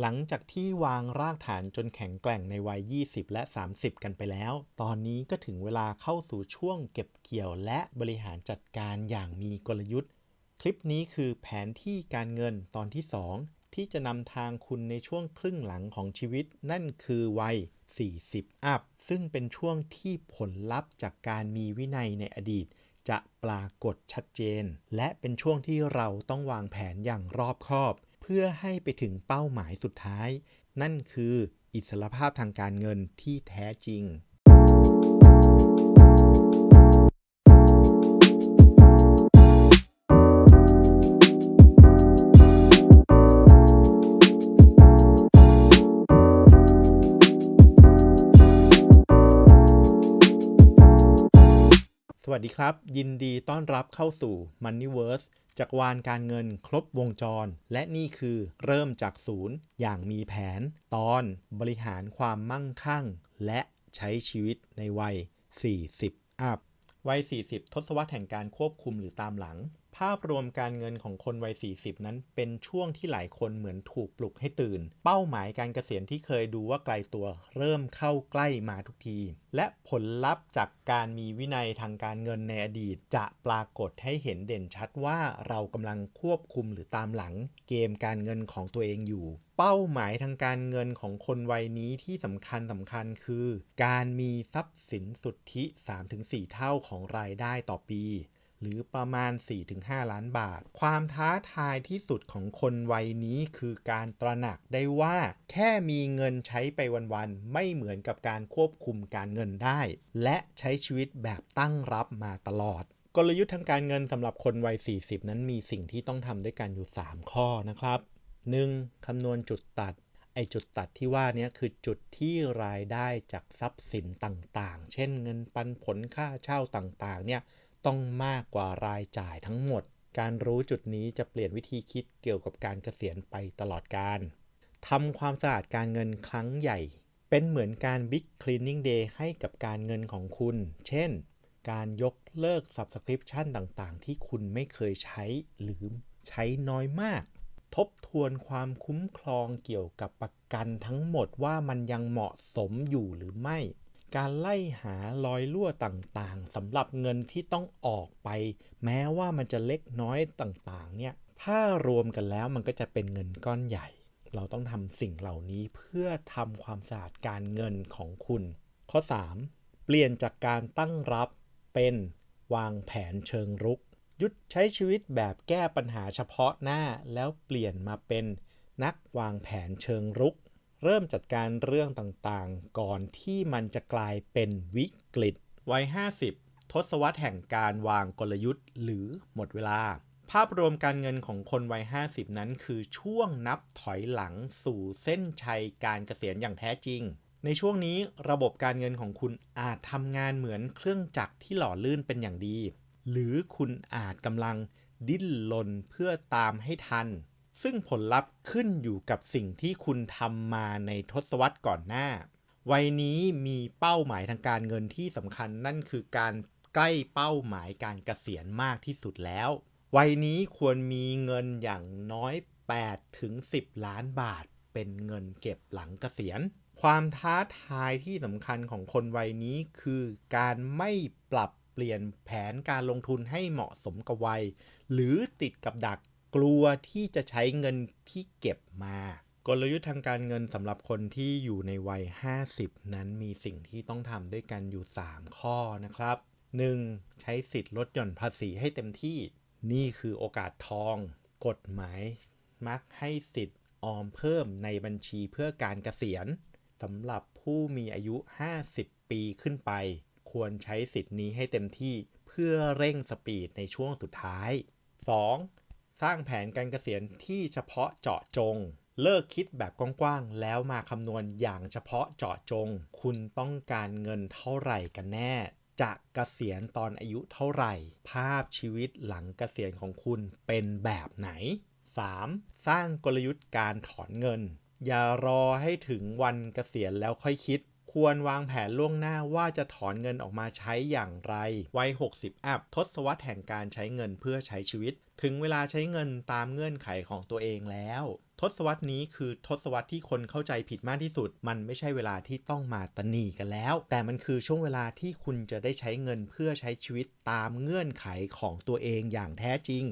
หลังจากที่วางรากฐานจนแข็งแกร่งในวัย 20 และ 30 กันไปแล้ว ตอนนี้ก็ถึงเวลาเข้าสู่ช่วงเก็บเกี่ยวและบริหารจัดการอย่างมีกลยุทธ์ คลิปนี้คือแผนที่การเงินตอนที่ 2 ที่จะนำทางคุณในช่วงครึ่งหลังของชีวิต นั่นคือวัย 40 อัพ ซึ่งเป็นช่วงที่ผลลัพธ์จากการมีวินัยในอดีต จะปรากฏชัดเจน และเป็นช่วงที่เราต้องวางแผนอย่างรอบคอบ พื่อให้ไปถึงเป้าหมายสุดท้าย นั่นคืออิสรภาพทางการเงินที่แท้จริง สวัสดีครับ ยินดีต้อนรับเข้าสู่ Moneyverse จักรวาลการเงินครบวงจร และนี่คือเริ่มจากศูนย์อย่างมีแผน ตอนบริหารความมั่งคั่ง และใช้ชีวิตในวัย 40 อัพ วัย 40 ทศวรรษแห่งการควบคุมหรือตามหลัง ภาพรวมการเงินของคนวัย 40 นั้นเป็นช่วงที่หลายคนเหมือนถูกปลุกให้ตื่น เป้าหมายการเกษียณที่เคยดูว่าไกลตัวเริ่มเข้าใกล้มาทุกที และผลลัพธ์จากการมีวินัยทางการเงินในอดีต จะปรากฏให้เห็นเด่นชัดว่าเรากำลังควบคุมหรือตามหลัง เกมการเงินของตัวเองอยู่เป้าหมายทางการเงินของคนวัยนี้ที่สำคัญสำคัญคือ การมีทรัพย์สินสุทธิ 3-4 เท่าของรายได้ต่อปี หรือประมาณ 4-5 ล้านบาท ความท้าทายที่สุดของคนวัยนี้คือการตระหนักได้ว่า แค่มีเงินใช้ไปวันๆ ไม่เหมือนกับการควบคุมการเงินได้ และใช้ชีวิตแบบตั้งรับมาตลอดกลยุทธ์ทางการเงินสำหรับคนวัย 40 นั้นมีสิ่งที่ต้องทำด้วยกันอยู่ 3 ข้อนะครับ 1. คำนวณจุดตัด ไอจุดตัดที่ว่านี้คือจุดที่รายได้จากทรัพย์สินต่างๆ เช่นเงินปันผลค่าเช่าต่างๆ เนี่ย ต้องมากกว่ารายจ่ายทั้งหมด การรู้จุดนี้จะเปลี่ยนวิธีคิดเกี่ยวกับการเกษียณไปตลอดการทำความสะอาดการเงินครั้งใหญ่ เป็นเหมือนการ Big Cleaning Day ให้กับการเงินของคุณ เช่น การยกเลิก Subscription ต่างๆ ที่คุณไม่เคยใช้หรือใช้น้อยมาก ทบทวนความคุ้มครองเกี่ยวกับประกันทั้งหมดว่ามันยังเหมาะสมอยู่หรือไม่ การไล่หารอยรั่วต่างๆสำหรับเงินที่ต้องออกไป แม้ว่ามันจะเล็กน้อยต่างๆ เนี่ย ถ้ารวมกันแล้วมันก็จะเป็นเงินก้อนใหญ่ เราต้องทำสิ่งเหล่านี้เพื่อทำความสะอาดการเงินของคุณ ข้อ 3. เปลี่ยนจากการตั้งรับเป็นวางแผนเชิงรุก ยุดใช้ชีวิตแบบแก้ปัญหาเฉพาะหน้าแล้วเปลี่ยนมาเป็นนักวางแผนเชิงรุก เริ่มจัดการเรื่องต่างๆ ก่อนที่มันจะกลายเป็นวิกฤต วัย 50 ทศวรรษแห่งการวางกลยุทธ์ หรือหมดเวลา ภาพรวมการเงินของคนวัย 50 นั้นคือช่วงนับถอยหลังสู่เส้นชัยการเกษียณอย่างแท้จริง ในช่วงนี้ระบบการเงินของคุณอาจทำงานเหมือนเครื่องจักรที่หล่อลื่นเป็นอย่างดี หรือคุณอาจกำลังดิ้นรนเพื่อตามให้ทัน ซึ่งผลลัพธ์ขึ้นอยู่กับสิ่งที่คุณทำมาในทศวรรษก่อนหน้า วัยนี้มีเป้าหมายทางการเงินที่สำคัญนั่นคือการใกล้เป้าหมายการเกษียณมากที่สุดแล้ว วัยนี้ควรมีเงินอย่างน้อย8ถึง10 ล้านบาท เป็นเงินเก็บหลังเกษียณ ความท้าทายที่สำคัญของคนวัยนี้คือการไม่ปรับเปลี่ยนแผนการลงทุนให้เหมาะสมกับวัย หรือติดกับดัก กลัวที่จะใช้เงินที่เก็บมากลยุทธ์ทางการเงินสำหรับคนที่อยู่ในวัย 50 นั้นมีสิ่งที่ต้องทำด้วยกันอยู่ 3 ข้อนะครับ 1. ใช้สิทธิ์ลดหย่อนภาษีให้เต็มที่ นี่คือโอกาสทอง กฎหมายมักให้สิทธิ์ออมเพิ่มในบัญชีเพื่อการเกษียณสำหรับผู้มีอายุ 50 ปีขึ้นไป ควรใช้สิทธิ์นี้ให้เต็มที่เพื่อเร่งสปีดในช่วงสุดท้าย 2. สร้างแผนการเกษียณที่เฉพาะเจาะจง เลิกคิดแบบกว้างๆ แล้วมาคำนวณอย่างเฉพาะเจาะจง คุณต้องการเงินเท่าไหร่กันแน่ จะเกษียณตอนอายุเท่าไหร่ ภาพชีวิตหลังเกษียณของคุณเป็นแบบไหน 3. สร้างกลยุทธ์การถอนเงิน อย่ารอให้ถึงวันเกษียณแล้วค่อยคิด ควรวางแผนล่วงหน้าว่าจะถอนเงินออกมาใช้อย่างไร วัย 60 อัพทศวรรษแห่งการใช้เงินเพื่อใช้ชีวิต ถึงเวลาใช้เงินตามเงื่อนไขของตัวเองแล้ว ทศวรรษนี้คือทศวรรษที่คนเข้าใจผิดมากที่สุด มันไม่ใช่เวลาที่ต้องมาตนีกันแล้ว แต่มันคือช่วงเวลาที่คุณจะได้ใช้เงินเพื่อใช้ชีวิตตามเงื่อนไขของตัวเองอย่างแท้จริง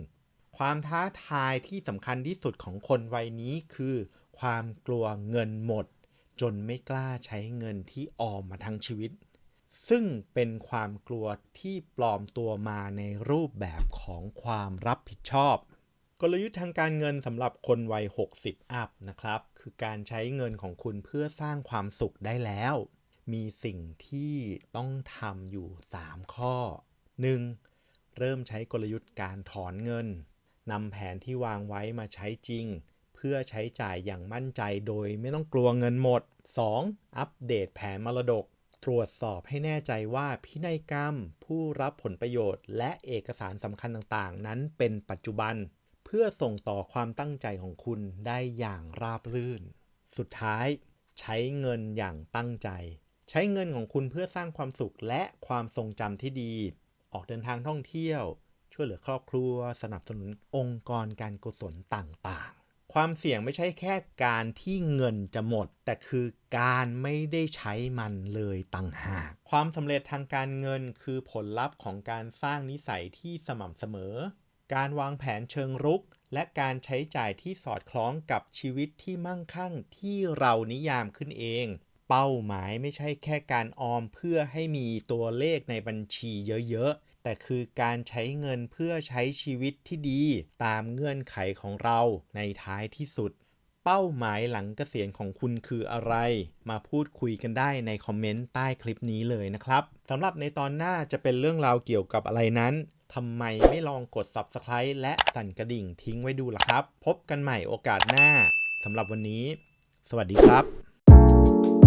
ความท้าทายที่สำคัญที่สุดของคนวัยนี้คือ ความกลัวเงินหมด จนไม่กล้าใช้เงินที่ออมมาทั้งชีวิต ซึ่งเป็นความกลัวที่ปลอมตัวมาในรูปแบบของความรับผิดชอบ กลยุทธ์ทางการเงินสำหรับคนวัย 60 อัพนะครับ คือการใช้เงินของคุณเพื่อสร้างความสุขได้แล้ว มีสิ่งที่ต้องทำอยู่ 3 ข้อ 1. เริ่มใช้กลยุทธ์การถอนเงินนำแผนที่วางไว้มาใช้จริง พื่อใช้จ่ายอย่างมั่นใจโดยไม่ต้องกลัวเงินหมด 2. อัปเดตแผนมรดก ตรวจสอบให้แน่ใจว่าพินัยกรรม ผู้รับผลประโยชน์ และเอกสารสำคัญต่างๆ นั้นเป็นปัจจุบัน เพื่อส่งต่อความตั้งใจของคุณได้อย่างราบรื่น สุดท้าย ใช้เงินอย่างตั้งใจ ใช้เงินของคุณเพื่อสร้างความสุขและความทรงจำที่ดี ออกเดินทางท่องเที่ยวช่วยเหลือครอบครัว สนับสนุนองค์กรการกุศลต่างๆ ความเสี่ยงไม่ใช่แค่การที่เงินจะหมด แต่คือการไม่ได้ใช้มันเลยต่างหาก ความสำเร็จทางการเงินคือผลลัพธ์ของการสร้างนิสัยที่สม่ำเสมอ การวางแผนเชิงรุก และการใช้จ่ายที่สอดคล้องกับชีวิตที่มั่งคั่งที่เรานิยามขึ้นเอง เป้าหมายไม่ใช่แค่การออมเพื่อให้มีตัวเลขในบัญชีเยอะๆ แต่คือการใช้เงินเพื่อใช้ชีวิตที่ดีตามเงื่อนไขของเราในท้ายที่สุด เป้าหมายหลังเกษียณของคุณคืออะไร มาพูดคุยกันได้ในคอมเมนต์ใต้คลิปนี้เลยนะครับสำหรับในตอนหน้าจะเป็นเรื่องราวเกี่ยวกับอะไรนั้นทำไมไม่ลองกด Subscribe และสั่นกระดิ่งทิ้งไว้ดูล่ะครับ พบกันใหม่โอกาสหน้าสำหรับวันนี้ สวัสดีครับ